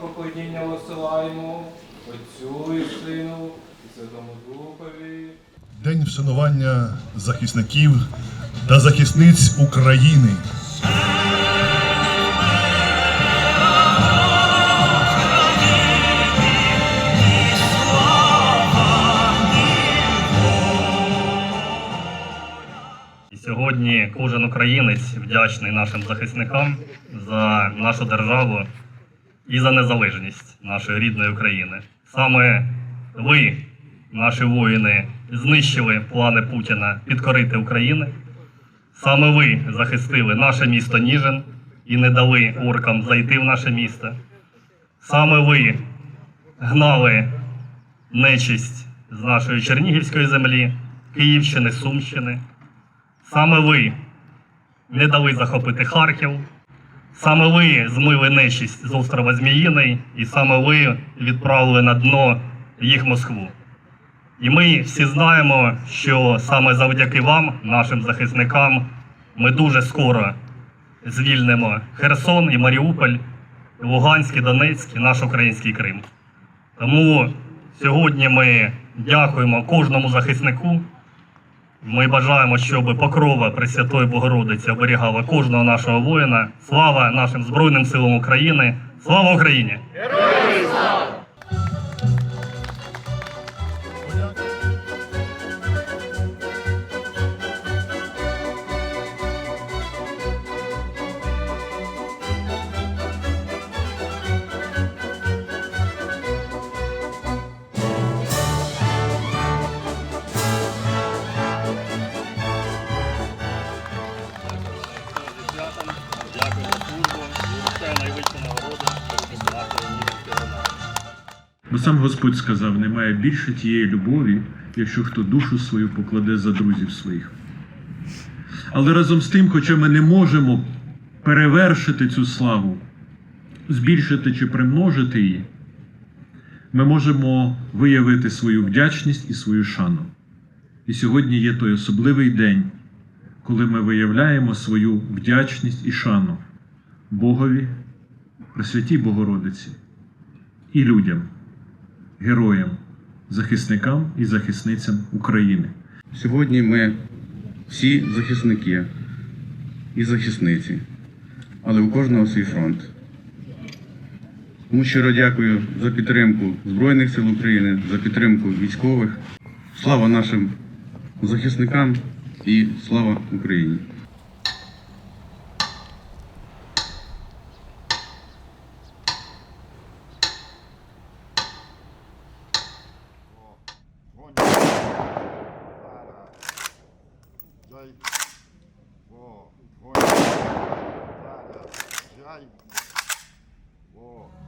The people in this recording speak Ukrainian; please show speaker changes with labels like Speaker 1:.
Speaker 1: поклоніння висилаємо Отцю і Сину і Святому Духові.
Speaker 2: День вшанування захисників та захисниць України.
Speaker 3: Сьогодні кожен українець вдячний нашим захисникам за нашу державу і за незалежність нашої рідної України. Саме ви, наші воїни, знищили плани Путіна підкорити Україну. Саме ви захистили наше місто Ніжин і не дали оркам зайти в наше місто. Саме ви гнали нечисть з нашої Чернігівської землі, Київщини, Сумщини. Саме ви не дали захопити Харків. Саме ви змили нечисть з острова Зміїний, і саме ви відправили на дно їх Москву. І ми всі знаємо, що саме завдяки вам, нашим захисникам, ми дуже скоро звільнимо Херсон і Маріуполь, Луганськ і Донецьк і наш український Крим. Тому сьогодні ми дякуємо кожному захиснику. Ми бажаємо, щоб покрова Пресвятої Богородиці оберігала кожного нашого воїна. Слава нашим Збройним силам України! Слава Україні! Дякую
Speaker 4: Бо сам Господь сказав: немає більше тієї любові, якщо хто душу свою покладе за друзів своїх. Але разом з тим, хоча ми не можемо перевершити цю славу, збільшити чи примножити її, ми можемо виявити свою вдячність і свою шану. І сьогодні є той особливий день, коли ми виявляємо свою вдячність і шану Богові, Пресвятій Богородиці і людям героям, захисникам і захисницям України.
Speaker 5: Сьогодні ми всі захисники і захисниці, але у кожного свій фронт. Тому щиро дякую за підтримку Збройних сил України, за підтримку військових. Слава нашим захисникам і слава Україні! Whoa, boy. Whoa.